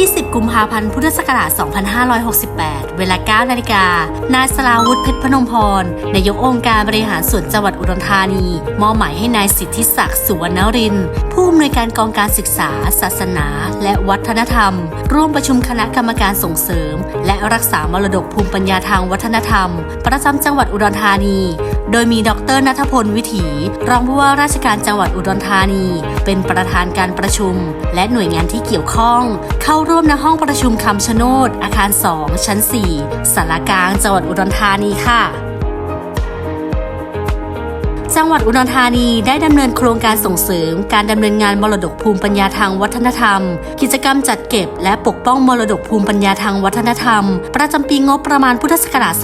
20 กุมภาพันธ์ พุทธศักราช 2568 เวลา 9 นาฬิกา นายสลาวุฒิเพชรพนมพร นายกองค์การบริหารส่วนจังหวัดอุดรธานี มอบหมายให้นายสิทธิศักดิ์สุวรรณรินทร์ผู้อำนวยการกองการศึกษา ศาสนา และวัฒนธรรม ร่วมประชุมคณะกรรมการส่งเสริม และรักษามรดกภูมิปัญญาทางวัฒนธรรม ประจำจังหวัดอุดรธานี โดยมีดรนัทพลวิถี รองผู้ว่าราชการจังหวัดอุดรธานี เป็นประธานการประชุม และหน่วยงานที่เกี่ยวข้อง เข้าร่วมในห้องประชุมคำชะโนด อาคาร 2 ชั้น 4สารกลางจังหวัดอุดรธานีค่ะ จังหวัดอุดรธานีได้ดำเนินโครงการส่งเสริม การดำเนินงานมรดกภูมิปัญญาทางวัฒนธรรม กิจกรรมจัดเก็บ และปกป้องมรดกภูมิปัญญาทางวัฒนธรรม ประจำปีงบประมาณพุทธศักราช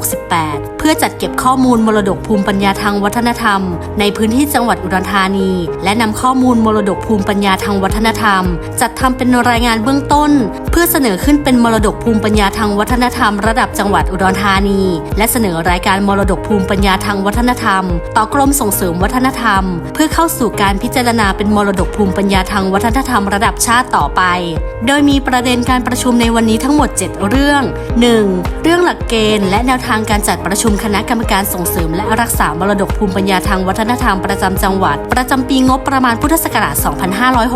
2568 เพื่อจัดเก็บข้อมูลมรดกภูมิปัญญาทางวัฒนธรรม ในพื้นที่จังหวัดอุดรธานี และนำข้อมูลมรดกภูมิปัญญาทางวัฒนธรรม จัดทำเป็นรายงานเบื้องต้น พื่อเสนอขึ้นเป็นมรดกภูมิปัญญาทางวัฒนธรรมระดับจังหวัดอุดรธานี และเสนอรายการมรดกภูมิปัญญาทางวัฒนธรรม ต่อกรมส่งเสริมวัฒนธรรม เพื่อเข้าสู่การพิจารณาเป็นมรดกภูมิปัญญาทางวัฒนธรรมระดับชาติต่อไป โดยมีประเด็นการประชุมในวันนี้ทั้งหมด 7 เรื่อง 1. เรื่องหลักเกณฑ์ และแนวทางการจัดประชุมคณะกรรมการส่งเสริม และรักษามรดกภูมิปัญญาทางวัฒนธรรมประจำจังหวัด ประจำปีงบประมาณพุทธศักราช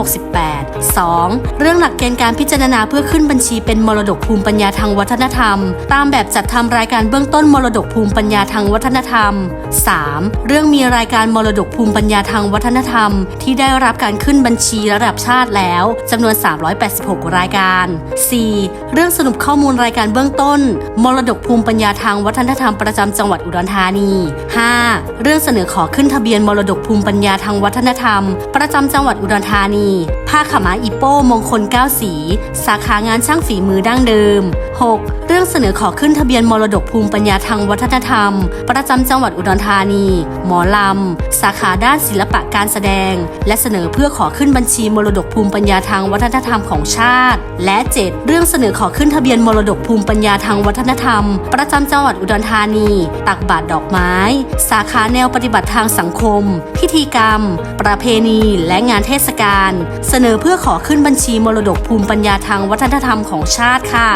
2568 2. เรื่องหลักเกณฑ์การพิจารณาเพื่อขึ้นบัญชีเป็นมรดกภูมิปัญญาทางวัฒนธรรม ตามแบบจัดทำรายการเบื้องต้นมรดกภูมิปัญญาทางวัฒนธรรม 3. เรื่องมีรายการมรดกภูมิปัญญาทางวัฒนธรรม ที่ได้รับการขึ้นบัญชีระดับชาติแล้วจำนวน 386 รายการ 4. เรื่องสรุปข้อมูลรายการเบื้องต้น มรดกภูมิปัญญาทางวัฒนธรรมประจำจังหวัดอุดรธานี 5. เรื่องเสนอขอขึ้นทะเบียนมรดกภูมิปัญญาทางวัฒนธรรม ประจำจังหวัดอุดรธานี ผ้าขม้าอีโป้มงคล9สี สาขาางานช่างฝีมือดั้งเดิม 6. เรื่องเสนอขอขึ้นทะเบียนมรดกภูมิปัญญาทางวัฒนธรรม ประจำจังหวัดอุดรธานี หมอลำ สาขาด้านศิลปะการแสดง และเสนอเพื่อขอขึ้นบัญชีมรดกภูมิปัญญาทางวัฒนธรรมของชาติ และ 7. เรื่องเสนอขอขึ้นทะเบียนมรดกภูมิปัญญาทางวัฒนธรรม ประจำจังหวัดอุดรธานี ตักบาตรดอกไม้ สาขาแนวปฏิบัติทางสังคม พิธีกรรม ประเพณี และงานเทศกาล เสนอเพื่อขอขึ้นบัญชีมรดกภูมิปัญญาทางวัฒนธรรมของชาติค่ะ